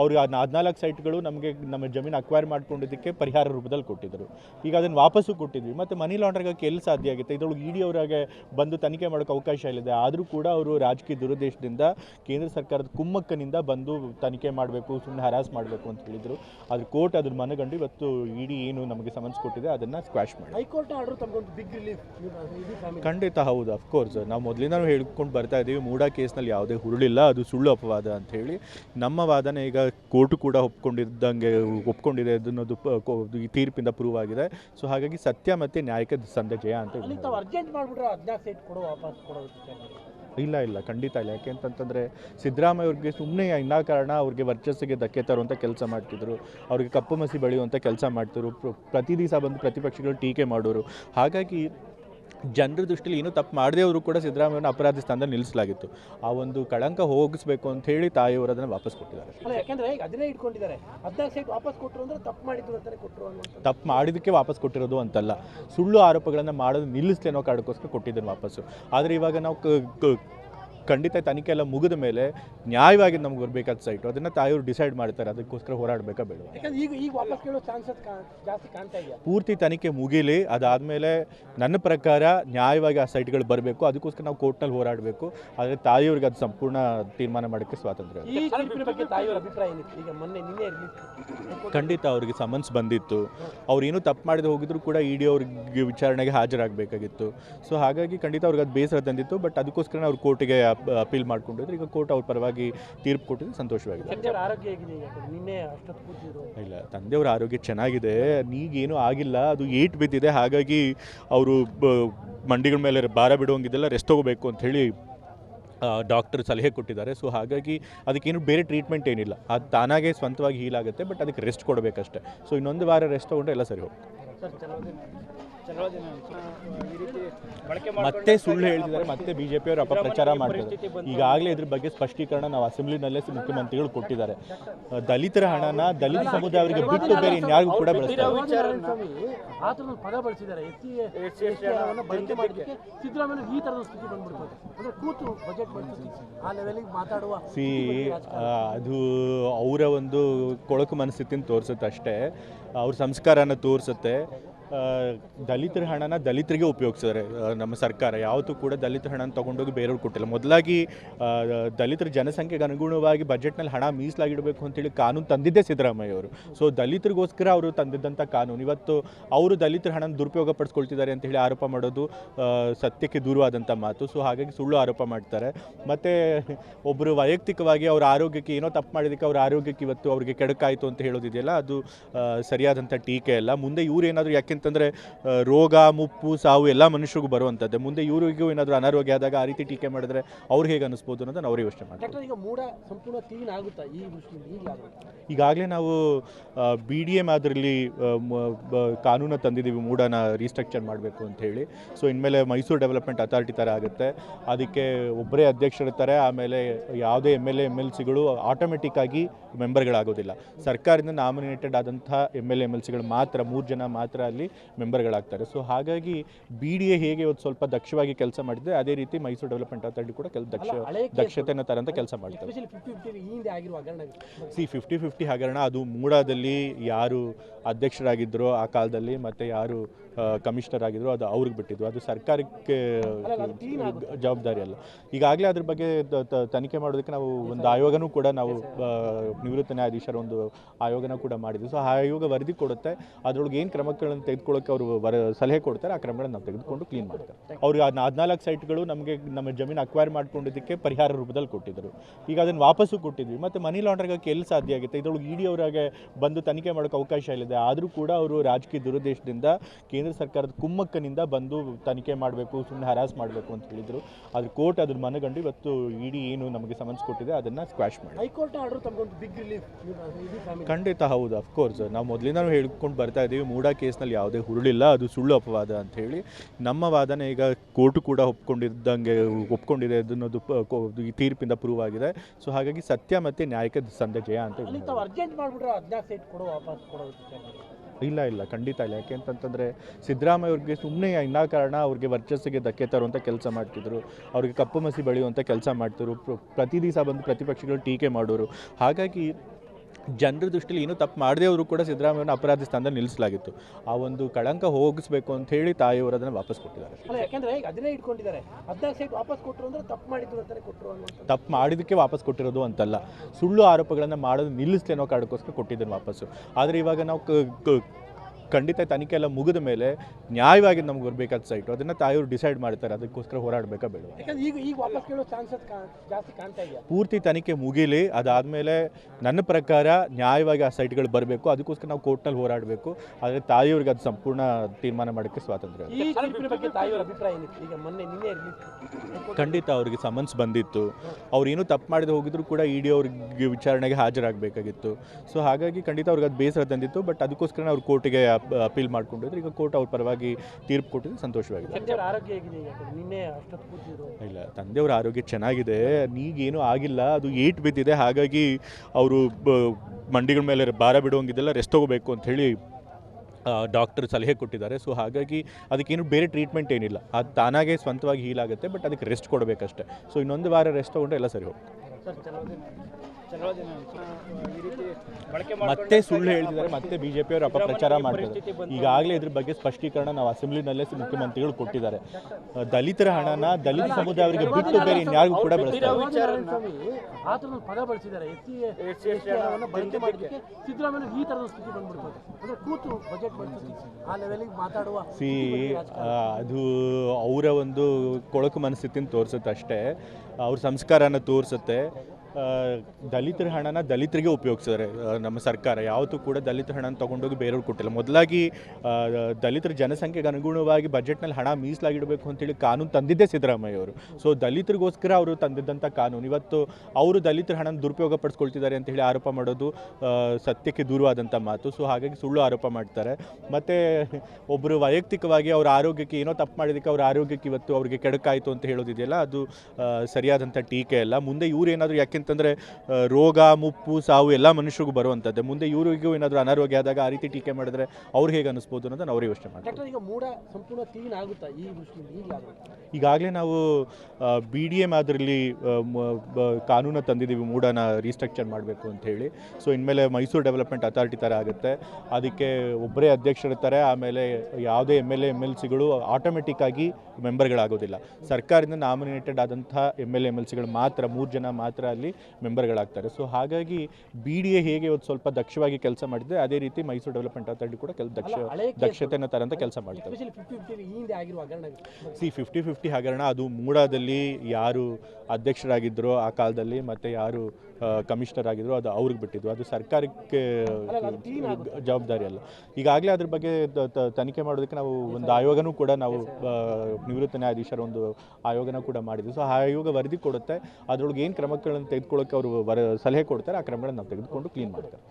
ಅವ್ರಿಗೆ ಹದಿನಾಲ್ಕು ಸೈಟ್ಗಳು ನಮಗೆ ನಮ್ಮ ಜಮೀನು ಅಕ್ವೈರ್ ಮಾಡ್ಕೊಂಡಿದ್ದಕ್ಕೆ ಪರಿಹಾರ ರೂಪದಲ್ಲಿ ಕೊಟ್ಟಿದ್ದರು. ಈಗ ಅದನ್ನು ವಾಪಸ್ಸು ಕೊಟ್ಟಿದ್ವಿ. ಮತ್ತು ಮನಿ ಲಾಂಡ್ರಿಂಗಕ್ಕೆ ಎಲ್ಲಿ ಸಾಧ್ಯ ಆಗುತ್ತೆ? ಇದ್ರೊಳಗೆ ಇಡಿ ಅವರಾಗೆ ಬಂದು ತನಿಖೆ ಮಾಡೋಕ್ಕೆ ಅವಕಾಶ ಇಲ್ಲಿದೆ ಆದರೂ ಕೂಡ ಅವರು ರಾಜಕೀಯ ದುರುದ್ದೇಶದಿಂದ ಕೇಂದ್ರ ಸರ್ಕಾರದ ಕುಮ್ಮಕ್ಕನಿಂದ ಬಂದು ತನಿಖೆ ಮಾಡಬೇಕು ಸುಮ್ಮನೆ ಹರಾಸ್ ಮಾಡಬೇಕು ಅಂತ ಹೇಳಿದರು. ಅದ್ರ ಕೋರ್ಟ್ ಅದ್ರ ಮನಗಂಡು ಇವತ್ತು ಇಡಿ ಏನು ನಮಗೆ ಸಮನ್ಸ್ ಕೊಟ್ಟಿದೆ ಅದನ್ನು ಸ್ಕ್ವಾಶ್ ಮಾಡಿ ಹೈಕೋರ್ಟ್ ಆರ್ಡರ್ ತಗೊಂಡು ಬಿಗ್ ರಿಲೀಫ್ ಖಂಡಿತ ಹೌದು ಅಫ್ಕೋರ್ಸ್ ನಾವು ಮೊದಲಿಂದ ಹೇಳ್ಕೊಂಡು ಬರ್ತಾ ಇದ್ದೀವಿ ಮೂಡಾ ಕೇಸ್ನಲ್ಲಿ ಯಾವುದೇ ಹುರುಳಿಲ್ಲ ಅದು ಸುಳ್ಳು ಅಪವಾದ ಅಂತ ಹೇಳಿ. ನಮ್ಮ ವಾದನೆ ಈಗ ಕೋರ್ಟು ಕೂಡ ಒಪ್ಕೊಂಡಿದ್ದಂಗೆ ಒಪ್ಕೊಂಡಿದೆ ಅನ್ನೋದು ಈ ತೀರ್ಪಿಂದ ಪ್ರೂವ್ ಆಗಿದೆ. ಸೊ ಹಾಗಾಗಿ ಸತ್ಯ ಮತ್ತು ನ್ಯಾಯಕ್ಕೆ ಸಂದ ಜಯ ಅಂತ ಇಲ್ಲ ಇಲ್ಲ ಖಂಡಿತ ಇಲ್ಲ. ಯಾಕೆಂತಂತಂದರೆ ಸಿದ್ದರಾಮಯ್ಯ ಅವ್ರಿಗೆ ಸುಮ್ಮನೆ ವಿನಾಕಾರಣ ಅವ್ರಿಗೆ ವರ್ಚಸ್ಸಿಗೆ ಧಕ್ಕೆ ತರುವಂಥ ಕೆಲಸ ಮಾಡ್ತಿದ್ರು. ಅವ್ರಿಗೆ ಕಪ್ಪು ಮಸಿ ಬೆಳೆಯುವಂಥ ಕೆಲಸ ಮಾಡ್ತಿದ್ರು. ಪ್ರ- ಪ್ರತಿ ದಿವಸ ಬಂದು ಪ್ರತಿಪಕ್ಷಗಳು ಟೀಕೆ ಮಾಡೋರು. ಹಾಗಾಗಿ ಜನರ ದೃಷ್ಟಿಲಿ ಏನೂ ತಪ್ಪು ಮಾಡದೇ ಅವರು ಕೂಡ ಸಿದ್ದರಾಮಯ್ಯನ ಅಪರಾಧಿ ಸ್ಥಾನದಲ್ಲಿ ನಿಲ್ಲಿಸಲಾಗಿತ್ತು. ಆ ಒಂದು ಕಳಂಕ ಹೋಗಿಸ್ಬೇಕು ಅಂತ ಹೇಳಿ ತಾಯಿಯವರು ಅದನ್ನು ವಾಪಸ್ ಕೊಟ್ಟಿದ್ದಾರೆ. ಅಲ್ಲ ಯಾಕಂದ್ರೆ ಈಗ ಅದನ್ನೇ ಇಟ್ಕೊಂಡಿದ್ದಾರೆ. ಹದಿನಾಲ್ಕು ಸೈಟ್ ವಾಪಸ್ ಕೊಟ್ಟರು ಅಂದ್ರೆ ತಪ್ಪು ಮಾಡಿದ್ರು ಅಂತಾನೆ ಕೊಟ್ಟರು ಅನ್ನುವಂಥದ್ದು. ತಪ್ಪು ಮಾಡಿದ್ದಕ್ಕೆ ವಾಪಸ್ ಕೊಟ್ಟಿರೋದು ಅಂತಲ್ಲ. ಸುಳ್ಳು ಆರೋಪಗಳನ್ನು ಮಾಡೋದು ನಿಲ್ಲಿಸ್ಲಿ ಅನ್ನೋ ಕಾರಣಕ್ಕೋಸ್ಕರ ಕೊಟ್ಟಿದ್ದನ್ನು ವಾಪಸ್ಸು. ಆದರೆ ಇವಾಗ ನಾವು ಖಂಡಿತ ತನಿಖೆ ಎಲ್ಲ ಮುಗಿದ ಮೇಲೆ ನ್ಯಾಯವಾಗಿ ನಮ್ಗೆ ಬರಬೇಕಾದ ಸೈಟು ಅದನ್ನು ತಾಯಿಯವರು ಡಿಸೈಡ್ ಮಾಡ್ತಾರೆ. ಅದಕ್ಕೋಸ್ಕರ ಹೋರಾಡಬೇಕಾ ಬೇಡ ಈಗ ಈಗ ವಾಪಸ್ ಕೇಳೋ ಚಾನ್ಸಸ್ ಜಾಸ್ತಿ ಕಾಣ್ತಾ ಇದೆಯಾ? ಪೂರ್ತಿ ತನಿಖೆ ಮುಗಿಲಿ ಅದಾದಮೇಲೆ ನನ್ನ ಪ್ರಕಾರ ನ್ಯಾಯವಾಗಿ ಆ ಸೈಟ್ಗಳು ಬರಬೇಕು. ಅದಕ್ಕೋಸ್ಕರ ನಾವು ಕೋರ್ಟ್ನಲ್ಲಿ ಹೋರಾಡಬೇಕು. ಆದರೆ ತಾಯಿಯವ್ರಿಗೆ ಅದು ಸಂಪೂರ್ಣ ತೀರ್ಮಾನ ಮಾಡೋಕ್ಕೆ ಸ್ವಾತಂತ್ರ್ಯ ಖಂಡಿತ ಅವ್ರಿಗೆ ಸಮನ್ಸ್ ಬಂದಿತ್ತು. ಅವ್ರು ಏನೂ ತಪ್ಪು ಮಾಡಿದ ಹೋಗಿದ್ರು ಕೂಡ ಇಡಿ ಅವ್ರಿಗೆ ವಿಚಾರಣೆಗೆ ಹಾಜರಾಗಬೇಕಾಗಿತ್ತು. ಸೊ ಹಾಗಾಗಿ ಖಂಡಿತ ಅವ್ರಿಗೆ ಅದು ಬೇಸರ ತಂದಿತ್ತು. ಬಟ್ ಅದಕ್ಕೋಸ್ಕರ ಅವ್ರು ಕೋರ್ಟಿಗೆ ಅಪೀಲ್ ಮಾಡ್ಕೊಂಡಿದ್ರು. ಈಗ ಕೋರ್ಟ್ ಅವ್ರ ಪರವಾಗಿ ತೀರ್ಪು ಕೊಟ್ಟಿದ್ದು ಸಂತೋಷವಾಗಿದೆ. ಇಲ್ಲ ತಂದೆಯವರ ಆರೋಗ್ಯ ಚೆನ್ನಾಗಿದೆ. ಈಗೇನು ಆಗಿಲ್ಲ. ಅದು ಏಟ್ ಬಿದ್ದಿದೆ. ಹಾಗಾಗಿ ಅವರು ಮಂಡಿಗಳ ಮೇಲೆ ಭಾರ ಬಿಡುವಂಗಿದೆಲ್ಲ ರೆಸ್ಟ್ ತಗೋಬೇಕು ಅಂತ ಹೇಳಿ ಡಾಕ್ಟರ್ ಸಲಹೆ ಕೊಟ್ಟಿದ್ದಾರೆ. ಸೊ ಹಾಗಾಗಿ ಅದಕ್ಕೇನು ಬೇರೆ ಟ್ರೀಟ್ಮೆಂಟ್ ಏನಿಲ್ಲ. ಅದು ತಾನಾಗೆ ಸ್ವಂತವಾಗಿ ಹೀಲ್ ಆಗುತ್ತೆ ಬಟ್ ಅದಕ್ಕೆ ರೆಸ್ಟ್ ಕೊಡಬೇಕಷ್ಟೇ. ಸೊ ಇನ್ನೊಂದು ವಾರ ರೆಸ್ಟ್ ತೊಗೊಂಡ್ರೆ ಎಲ್ಲ ಸರಿ ಹೋಗುತ್ತೆ. ಮತ್ತೆ ಸುಳ್ಳು ಹೇಳ್ತಿದ್ದಾರೆ ಮತ್ತೆ ಬಿಜೆಪಿಯವರು ಅಪಪ್ರಚಾರ ಮಾಡ್ತಾರೆ ಈಗಾಗಲೇ ಇದ್ರ ಬಗ್ಗೆ ಸ್ಪಷ್ಟೀಕರಣ ನಾವು ಅಸೆಂಬ್ಲಿನಲ್ಲೇ ಮುಖ್ಯಮಂತ್ರಿಗಳು ಕೊಟ್ಟಿದ್ದಾರೆ. ದಲಿತರ ಹಣನ ದಲಿತ ಸಮುದಾಯ ಅವರಿಗೆ ಬಿಟ್ಟು ಬೇರೆ ಇನ್ಯಾರಿಗೂ ಕೂಡ ಬಳಸ್ತಾರೆ. ಸಿ ಅದು ಅವರ ಒಂದು ಕೊಳಕು ಮನಸ್ಥಿತಿನ ತೋರಿಸುತ್ತೆ ಅಷ್ಟೇ. ಅವ್ರ ಸಂಸ್ಕಾರನ ತೋರಿಸುತ್ತೆ. ದಲಿತರ ಹಣನ ದಲಿತರಿಗೆ ಉಪಯೋಗಿಸಿದ್ದಾರೆ ನಮ್ಮ ಸರ್ಕಾರ ಯಾವತ್ತೂ ಕೂಡ ದಲಿತರ ಹಣನ ತೊಗೊಂಡೋಗಿ ಬೇರೆಯವ್ರು ಕೊಟ್ಟಿಲ್ಲ. ಮೊದಲಾಗಿ ದಲಿತರ ಜನಸಂಖ್ಯೆಗೆ ಅನುಗುಣವಾಗಿ ಬಜೆಟ್ನಲ್ಲಿ ಹಣ ಮೀಸಲಾಗಿಡಬೇಕು ಅಂತೇಳಿ ಕಾನೂನು ತಂದಿದ್ದೇ ಸಿದ್ದರಾಮಯ್ಯ ಅವರು. ಸೊ ದಲಿತರಿಗೋಸ್ಕರ ಅವರು ತಂದಿದ್ದಂಥ ಕಾನೂನು, ಇವತ್ತು ಅವರು ದಲಿತರ ಹಣನ ದುರುಪಯೋಗ ಪಡಿಸ್ಕೊಳ್ತಿದ್ದಾರೆ ಅಂತ ಹೇಳಿ ಆರೋಪ ಮಾಡೋದು ಸತ್ಯಕ್ಕೆ ದೂರವಾದಂಥ ಮಾತು. ಸೊ ಹಾಗಾಗಿ ಸುಳ್ಳು ಆರೋಪ ಮಾಡ್ತಾರೆ. ಮತ್ತು ಒಬ್ಬರು ವೈಯಕ್ತಿಕವಾಗಿ ಅವರ ಆರೋಗ್ಯಕ್ಕೆ ಏನೋ ತಪ್ಪು ಮಾಡಿದ್ದಕ್ಕೆ ಅವರ ಆರೋಗ್ಯಕ್ಕೆ ಇವತ್ತು ಅವರಿಗೆ ಕೆಡಕಾಯಿತು ಅಂತ ಹೇಳೋದಿದೆಯಲ್ಲ, ಅದು ಸರಿಯಾದಂಥ ಟೀಕೆ ಅಲ್ಲ. ಮುಂದೆ ಇವ್ರು ಏನಾದರೂ ಯಾಕೆಂತಂದರೆ ರೋಗ ಮುಪ್ಪು ಸಾವು ಎಲ್ಲ ಮನುಷ್ಯರಿಗೂ ಬರುವಂಥದ್ದೇ ಮುಂದೆ ಇವರಿಗೂ ಏನಾದರೂ ಅನಾರೋಗ್ಯ ಆದಾಗ ಆ ರೀತಿ ಟೀಕೆ ಮಾಡಿದ್ರೆ ಅವ್ರಿಗೆ ಹೇಗೆ ಅನಿಸ್ಬೋದು ಅನ್ನೋದನ್ನು ಅವರು ಯೋಚನೆ ಮಾಡ್ತಾರೆ. ಈಗಾಗಲೇ ನಾವು ಬಿ ಡಿ ಎಂ ಅದರಲ್ಲಿ ಕಾನೂನು ತಂದಿದ್ದೀವಿ ಮೂಡನ ರೀಸ್ಟ್ರಕ್ಚರ್ ಮಾಡಬೇಕು ಅಂತ ಹೇಳಿ. ಸೊ ಇನ್ಮೇಲೆ ಮೈಸೂರು ಡೆವಲಪ್ಮೆಂಟ್ ಅಥಾರಿಟಿ ಥರ ಆಗುತ್ತೆ. ಅದಕ್ಕೆ ಒಬ್ಬರೇ ಅಧ್ಯಕ್ಷರಿರ್ತಾರೆ ಆಮೇಲೆ ಯಾವುದೇ M L A M L ಸಿಗಳು automatic ಆಗಿ ಮೆಂಬರ್ಗಳಾಗೋದಿಲ್ಲ. ಸರ್ಕಾರದಿಂದ ನಾಮಿನೇಟೆಡ್ ಆದಂಥ ಎಂ ಎಲ್ ಎಂ ಎಲ್ ಸಿಗಳು ಮಾತ್ರ ಮೂರು ಜನ ಮಾತ್ರ ಅಲ್ಲಿ ಮೆಂಬರ್ಗಳಾಗ್ತಾರೆ. ಸೊ ಹಾಗಾಗಿ ಬಿ ಡಿ ಎ ಹೇಗೆ ಒಂದು ಸ್ವಲ್ಪ ದಕ್ಷವಾಗಿ ಕೆಲಸ ಮಾಡಿದೆ ಅದೇ ರೀತಿ ಮೈಸೂರು ಡೆವಲಪ್ಮೆಂಟ್ ಅಥಾರಿಟಿ ಕೂಡ ಕೆಲ ದಕ್ಷ. ದಕ್ಷತೆಯನ್ನು ತರಂತ ಕೆಲಸ ಮಾಡ್ತಾರೆ. ಸಿ ಫಿಫ್ಟಿ ಫಿಫ್ಟಿ ಹಗರಣ ಅದು ಮೂಡಾದಲ್ಲಿ ಯಾರು ಅಧ್ಯಕ್ಷರಾಗಿದ್ದರೋ ಆ ಕಾಲದಲ್ಲಿ ಮತ್ತು ಯಾರು ಕಮಿಷನರ್ ಆಗಿದ್ರು ಅದು ಅವ್ರಿಗೆ ಬಿಟ್ಟಿದ್ದು ಅದು ಸರ್ಕಾರಕ್ಕೆ. ಜವಾಬ್ದಾರಿ ಅಲ್ಲ. ಈಗಾಗಲೇ ಅದ್ರ ಬಗ್ಗೆ ತನಿಖೆ ಮಾಡೋದಕ್ಕೆ ನಾವು ಒಂದು ಆಯೋಗನೂ ಕೂಡ ನಾವು ನಿವೃತ್ತ ನ್ಯಾಯಾಧೀಶರ ಒಂದು ಆಯೋಗನ ಕೂಡ ಮಾಡಿದ್ವಿ. ಸೊ ಆ ಆಯೋಗ ವರದಿ ಕೊಡುತ್ತೆ. ಅದರೊಳಗೆ ಏನು ಕ್ರಮಗಳನ್ನು ತೆಗೆದುಕೊಳ್ಳೋಕೆ ಅವರು ವರ ಸಲಹೆ ಕೊಡ್ತಾರೆ ಆ ಕ್ರಮಗಳನ್ನು ನಾವು ತೆಗೆದುಕೊಂಡು ಕ್ಲೀನ್ ಮಾಡ್ತಾರೆ. ಅವ್ರಿಗೆ ಹದಿನಾಲ್ಕು ಸೈಟ್ಗಳು ನಮಗೆ ನಮ್ಮ ಜಮೀನು ಅಕ್ವೈರ್ ಮಾಡ್ಕೊಂಡಿದ್ದಕ್ಕೆ ಪರಿಹಾರ ರೂಪದಲ್ಲಿ ಕೊಟ್ಟಿದ್ದರು. ಈಗ ಅದನ್ನು ವಾಪಸ್ಸು ಕೊಟ್ಟಿದ್ವಿ. ಮತ್ತು ಮನಿ ಲಾಂಡ್ರಿಗೆ ಎಲ್ಲಿ ಸಾಧ್ಯ ಆಗುತ್ತೆ? ಇದ್ರೊಳಗೆ ಇಡಿ ಅವರಾಗೆ ಬಂದು ತನಿಖೆ ಮಾಡೋಕ್ಕೆ ಅವಕಾಶ ಇಲ್ಲಿದೆ ಆದರೂ ಕೂಡ ಅವರು ರಾಜಕೀಯ ದುರುದ್ದೇಶದಿಂದ ಕೇಂದ್ರ ಸರ್ಕಾರದ ಕುಮ್ಮಕ್ಕನಿಂದ ಬಂದು ತನಿಖೆ ಮಾಡಬೇಕು ಸುಮ್ಮನೆ ಹರಾಸ್ ಮಾಡಬೇಕು ಅಂತ ಹೇಳಿದರು. ಅದ್ರ ಕೋರ್ಟ್ ಅದ್ರ ಮನಗಂಡು ಇವತ್ತು ಇಡಿ ಏನು ನಮಗೆ ಸಮನ್ಸ್ ಕೊಟ್ಟಿದೆ ಅದನ್ನು ಸ್ಕ್ವಾಶ್ ಮಾಡಿ ಹೈಕೋರ್ಟ್ ಆರ್ಡರ್ ತಮಗೊಂದು ಬಿಗ್ ರಿಲೀಫ್ ಖಂಡಿತ ಹೌದು ಅಫ್ಕೋರ್ಸ್ ನಾವು ಮೊದಲಿಂದ ಹೇಳ್ಕೊಂಡು ಬರ್ತಾ ಇದ್ದೀವಿ ಮೂಡಾ ಕೇಸ್ನಲ್ಲಿ ಯಾವುದೇ ಹುರುಳಿಲ್ಲ ಅದು ಸುಳ್ಳು ಅಪವಾದ ಅಂತ ಹೇಳಿ. ನಮ್ಮ ವಾದನೆ ಈಗ ಕೋರ್ಟು ಕೂಡ ಒಪ್ಕೊಂಡಿದ್ದಂಗೆ ಒಪ್ಕೊಂಡಿದೆ ಅದನ್ನೋದು ಈ ತೀರ್ಪಿಂದ ಪ್ರೂವ್ ಆಗಿದೆ. ಸೊ ಹಾಗಾಗಿ ಸತ್ಯ ಮತ್ತು ನ್ಯಾಯಕ್ಕೆ ಸಂದ ಜಯ ಅಂತ ಅಲ್ಲಿ ಇಲ್ಲ ಇಲ್ಲ, ಖಂಡಿತ ಇಲ್ಲ. ಯಾಕೆ ಅಂತಂತಂದರೆ ಸಿದ್ದರಾಮಯ್ಯ ಅವ್ರಿಗೆ ಸುಮ್ಮನೆ ಕಾರಣ ಅವ್ರಿಗೆ ವರ್ಚಸ್ಸಿಗೆ ಧಕ್ಕೆ ತರುವಂಥ ಕೆಲಸ ಮಾಡ್ತಿದ್ರು. ಅವ್ರಿಗೆ ಕಪ್ಪು ಮಸಿ ಬೆಳೆಯುವಂಥ ಕೆಲಸ ಮಾಡ್ತಿದ್ರು. ಪ್ರ- ಪ್ರತಿ ದಿವಸ ಬಂದು ಪ್ರತಿಪಕ್ಷಗಳು ಟೀಕೆ ಮಾಡೋರು. ಹಾಗಾಗಿ ಜನರ ದೃಷ್ಟಿಲಿ ಏನೂ ತಪ್ಪು ಮಾಡದೇ ಅವರು ಕೂಡ ಸಿದ್ದರಾಮಯ್ಯನ ಅಪರಾಧಿ ಸ್ಥಾನದಲ್ಲಿ ನಿಲ್ಲಿಸಲಾಗಿತ್ತು. ಆ ಒಂದು ಕಳಂಕ ಹೋಗಿಸ್ಬೇಕು ಅಂತ ಹೇಳಿ ತಾಯಿಯವರು ಅದನ್ನು ವಾಪಸ್ ಕೊಟ್ಟಿದ್ದಾರೆ. ಅಲ್ಲ ಯಾಕಂದ್ರೆ ಈಗ ಅದನ್ನೇ ಇಟ್ಕೊಂಡಿದ್ದಾರೆ. ಹದಿನಾಲ್ಕು ಸೈಟ್ ವಾಪಸ್ ಕೊಟ್ಟರು ಅಂದ್ರೆ ತಪ್ಪು ಮಾಡಿದ್ರು ಅಂತಾನೆ ಕೊಟ್ಟರು ಅನ್ನುವಂಥದ್ದು. ತಪ್ಪು ಮಾಡಿದ್ದಕ್ಕೆ ವಾಪಸ್ ಕೊಟ್ಟಿರೋದು ಅಂತಲ್ಲ. ಸುಳ್ಳು ಆರೋಪಗಳನ್ನು ಮಾಡೋದು ನಿಲ್ಲಿಸ್ಲಿ ಅನ್ನೋ ಕಾರಣಕ್ಕೋಸ್ಕರ ಕೊಟ್ಟಿದ್ದಾನೆ ವಾಪಸ್ಸು. ಆದರೆ ಇವಾಗ ನಾವು ಖಂಡಿತ ತನಿಖೆ ಎಲ್ಲ ಮುಗಿದ ಮೇಲೆ ನ್ಯಾಯವಾಗಿ ನಮ್ಗೆ ಬರಬೇಕಾದ ಸೈಟು ಅದನ್ನು ತಾಯಿಯವರು ಡಿಸೈಡ್ ಮಾಡ್ತಾರೆ. ಅದಕ್ಕೋಸ್ಕರ ಹೋರಾಡಬೇಕಾ ಬೇಡ ಈಗ ಈಗ ವಾಪಸ್ ಕೇಳೋ ಚಾನ್ಸಸ್ ಜಾಸ್ತಿ ಕಾಣ್ತಾ ಇದೆಯಾ? ಪೂರ್ತಿ ತನಿಖೆ ಮುಗೀಲಿ ಅದಾದಮೇಲೆ ನನ್ನ ಪ್ರಕಾರ ನ್ಯಾಯವಾಗಿ ಆ ಸೈಟ್ಗಳು ಬರಬೇಕು. ಅದಕ್ಕೋಸ್ಕರ ನಾವು ಕೋರ್ಟ್ನಲ್ಲಿ ಹೋರಾಡಬೇಕು. ಆದರೆ ತಾಯಿಯವ್ರಿಗೆ ಅದು ಸಂಪೂರ್ಣ ತೀರ್ಮಾನ ಮಾಡೋಕ್ಕೆ ಸ್ವಾತಂತ್ರ್ಯ ಖಂಡಿತ ಅವರಿಗೆ ಸಮನ್ಸ್ ಬಂದಿತ್ತು. ಅವ್ರು ಏನೂ ತಪ್ಪು ಮಾಡಿದ ಹೋಗಿದ್ರು ಕೂಡ ಇ ಡಿ ಅವ್ರಿಗೆ ವಿಚಾರಣೆಗೆ ಹಾಜರಾಗಬೇಕಾಗಿತ್ತು. ಸೊ ಹಾಗಾಗಿ ಖಂಡಿತ ಅವ್ರಿಗೆ ಅದು ಬೇಸರ ತಂದಿತ್ತು. ಬಟ್ ಅದಕ್ಕೋಸ್ಕರ ಅವ್ರು ಕೋರ್ಟಿಗೆ ಅಪೀಲ್ ಮಾಡ್ಕೊಂಡಿದ್ರು. ಈಗ ಕೋರ್ಟ್ ಅವ್ರ ಪರವಾಗಿ ತೀರ್ಪು ಕೊಟ್ಟಿದ್ದು ಸಂತೋಷವಾಗಿದೆ. ಇಲ್ಲ ತಂದೆಯವರ ಆರೋಗ್ಯ ಚೆನ್ನಾಗಿದೆ. ನೀಗೇನು ಆಗಿಲ್ಲ. ಅದು ಏಟ್ ಬಿದ್ದಿದೆ. ಹಾಗಾಗಿ ಅವರು ಮಂಡಿಗಳ ಮೇಲೆ ಭಾರ ಬಿಡುವಂಗಿದ್ದೆಲ್ಲ ರೆಸ್ಟ್ ತಗೋಬೇಕು ಅಂತ ಹೇಳಿ ಡಾಕ್ಟರ್ ಸಲಹೆ ಕೊಟ್ಟಿದ್ದಾರೆ. ಸೊ ಹಾಗಾಗಿ ಅದಕ್ಕೇನು ಬೇರೆ ಟ್ರೀಟ್ಮೆಂಟ್ ಏನಿಲ್ಲ. ಅದು ತಾನಾಗೆ ಸ್ವಂತವಾಗಿ ಹೀಲ್ ಆಗುತ್ತೆ ಬಟ್ ಅದಕ್ಕೆ ರೆಸ್ಟ್ ಕೊಡಬೇಕಷ್ಟೆ. ಸೊ ಇನ್ನೊಂದು ವಾರ ರೆಸ್ಟ್ ತೊಗೊಂಡ್ರೆ ಎಲ್ಲ ಸರಿ ಹೋಗುತ್ತೆ. ಮತ್ತೆ ಸುಳ್ಳು ಹೇಳ್ತಿದ್ದಾರೆ ಮತ್ತೆ ಬಿಜೆಪಿ ಅವರು ಅಪಪ್ರಚಾರ ಮಾಡ್ತಾರೆ ಈಗಾಗಲೇ ಇದ್ರ ಬಗ್ಗೆ ಸ್ಪಷ್ಟೀಕರಣ ನಾವು ಅಸೆಂಬ್ಲಿನಲ್ಲೇ ಮುಖ್ಯಮಂತ್ರಿಗಳು ಕೊಟ್ಟಿದ್ದಾರೆ. ದಲಿತರ ಹಣನ ದಲಿತ ಸಮುದಾಯ ಅವರಿಗೆ ಬಿಟ್ಟು ಬೇರೆ ಇನ್ಯಾರಿಗೂ ಕೂಡ ಬಳಸ್ತಾರೆ. ಸಿ ಅದು ಅವರ ಒಂದು ಕೊಳಕು ಮನಸ್ಥಿತಿನ ತೋರಿಸುತ್ತೆ ಅಷ್ಟೇ. ಅವ್ರ ಸಂಸ್ಕಾರನ ತೋರಿಸುತ್ತೆ. ದಲಿತರ ಹಣನ ದಲಿತರಿಗೆ ಉಪಯೋಗಿಸಿದ್ದಾರೆ ನಮ್ಮ ಸರ್ಕಾರ ಯಾವತ್ತೂ ಕೂಡ ದಲಿತರ ಹಣನ ತೊಗೊಂಡೋಗಿ ಬೇರೆಯವ್ರು ಕೊಟ್ಟಿಲ್ಲ. ಮೊದಲಾಗಿ ದಲಿತರ ಜನಸಂಖ್ಯೆಗೆ ಅನುಗುಣವಾಗಿ ಬಜೆಟ್ನಲ್ಲಿ ಹಣ ಮೀಸಲಾಗಿಡಬೇಕು ಅಂತೇಳಿ ಕಾನೂನು ತಂದಿದ್ದೇ ಸಿದ್ದರಾಮಯ್ಯ ಅವರು. ಸೊ ದಲಿತರಿಗೋಸ್ಕರ ಅವರು ತಂದಿದ್ದಂಥ ಕಾನೂನು. ಇವತ್ತು ಅವರು ದಲಿತರ ಹಣನ ದುರುಪಯೋಗ ಪಡಿಸ್ಕೊಳ್ತಿದ್ದಾರೆ ಅಂತ ಹೇಳಿ ಆರೋಪ ಮಾಡೋದು ಸತ್ಯಕ್ಕೆ ದೂರವಾದಂಥ ಮಾತು. ಸೊ ಹಾಗಾಗಿ ಸುಳ್ಳು ಆರೋಪ ಮಾಡ್ತಾರೆ. ಮತ್ತು ಒಬ್ಬರು ವೈಯಕ್ತಿಕವಾಗಿ ಅವರ ಆರೋಗ್ಯಕ್ಕೆ ಏನೋ ತಪ್ಪು ಮಾಡಿದ್ದಕ್ಕೆ ಅವರ ಆರೋಗ್ಯಕ್ಕೆ ಇವತ್ತು ಅವರಿಗೆ ಕೆಡಕಾಯಿತು ಅಂತ ಹೇಳೋದಿದೆಯಲ್ಲ, ಅದು ಸರಿಯಾದಂಥ ಟೀಕೆ ಅಲ್ಲ. ಮುಂದೆ ಇವ್ರು ಏನಾದರೂ ಯಾಕೆಂತಂದರೆ ರೋಗ ಮುಪ್ಪು ಸಾವು ಎಲ್ಲ ಮನುಷ್ಯರಿಗೂ ಬರುವಂಥದ್ದೇ ಮುಂದೆ ಇವರಿಗೂ ಏನಾದರೂ ಅನಾರೋಗ್ಯ ಆದಾಗ ಆ ರೀತಿ ಟೀಕೆ ಮಾಡಿದ್ರೆ ಅವ್ರು ಹೇಗೆ ಅನಿಸ್ಬೋದು ಅನ್ನೋದನ್ನು ಅವರೇ ಯೋಚನೆ ಮಾಡ್ತಾರೆ ಈಗ ಮೂಡ ಸಂಪೂರ್ಣ ಆಗುತ್ತಾ ಈ ಈಗಾಗಲೇ ನಾವು ಬಿ ಡಿ ಎ ಅದರಲ್ಲಿ ಕಾನೂನು ತಂದಿದ್ದೀವಿ ಮೂಡನ ರೀಸ್ಟ್ರಕ್ಚರ್ ಮಾಡಬೇಕು ಅಂತ ಹೇಳಿ. ಸೊ ಇನ್ಮೇಲೆ ಮೈಸೂರು ಡೆವಲಪ್ಮೆಂಟ್ ಅಥಾರಿಟಿ ಥರ ಆಗುತ್ತೆ. ಅದಕ್ಕೆ ಒಬ್ಬರೇ ಅಧ್ಯಕ್ಷರಿರ್ತಾರೆ ಆಮೇಲೆ ಯಾವುದೇ M L A M L ಸಿಗಳು automatic ಆಗಿ ಮೆಂಬರ್ಗಳಾಗೋದಿಲ್ಲ ಸರ್ಕಾರದಿಂದ ನಾಮಿನೇಟೆಡ್ ಆದಂಥ ಎಂ ಎಲ್ ಎಂ ಎಲ್ ಸಿಗಳು ಮಾತ್ರ ಮೂರು ಜನ ಮಾತ್ರ ಅಲ್ಲಿ ಮೆಂಬರ್ಗಳಾಗ್ತಾರೆ. ಸೊ ಹಾಗಾಗಿ ಬಿ ಡಿ ಎ ಹೇಗೆ ಒಂದು ಸ್ವಲ್ಪ ದಕ್ಷವಾಗಿ ಕೆಲಸ ಮಾಡಿದೆ ಅದೇ ರೀತಿ ಮೈಸೂರು ಡೆವಲಪ್ಮೆಂಟ್ ಅಥಾರಿಟಿ ಕೂಡ ಕೆಲ ದಕ್ಷ ದಕ್ಷತೆಯನ್ನು ತರಂತ ಕೆಲಸ ಮಾಡ್ತಾರೆ. ಸಿ ಫಿಫ್ಟಿ ಫಿಫ್ಟಿ ಹಗರಣ ಅದು ಮೂಡಾದಲ್ಲಿ ಯಾರು ಅಧ್ಯಕ್ಷರಾಗಿದ್ದರೋ ಆ ಕಾಲದಲ್ಲಿ ಮತ್ತು ಯಾರು ಕಮಿಷನರ್ ಆಗಿದ್ರು ಅದು ಅವ್ರಿಗೆ ಬಿಟ್ಟಿದ್ದು. ಅದು ಸರ್ಕಾರಕ್ಕೆ ಜವಾಬ್ದಾರಿ ಅಲ್ಲ. ಈಗಾಗಲೇ ಅದ್ರ ಬಗ್ಗೆ ತನಿಖೆ ಮಾಡೋದಕ್ಕೆ ನಾವು ಒಂದು ಆಯೋಗನೂ ಕೂಡ ನಾವು ನಿವೃತ್ತ ನ್ಯಾಯಾಧೀಶರ ಒಂದು ಆಯೋಗನ ಕೂಡ ಮಾಡಿದ್ವಿ. ಸೊ ಆ ಆಯೋಗ ವರದಿ ಕೊಡುತ್ತೆ. ಅದರೊಳಗೆ ಏನು ಕ್ರಮಗಳನ್ನು ತೆಗೆದುಕೊಳ್ಳೋಕೆ ಅವರು ವರ ಸಲಹೆ ಕೊಡ್ತಾರೆ ಆ ಕ್ರಮಗಳನ್ನು ನಾವು ತೆಗೆದುಕೊಂಡು ಕ್ಲೀನ್ ಮಾಡ್ತಾರೆ.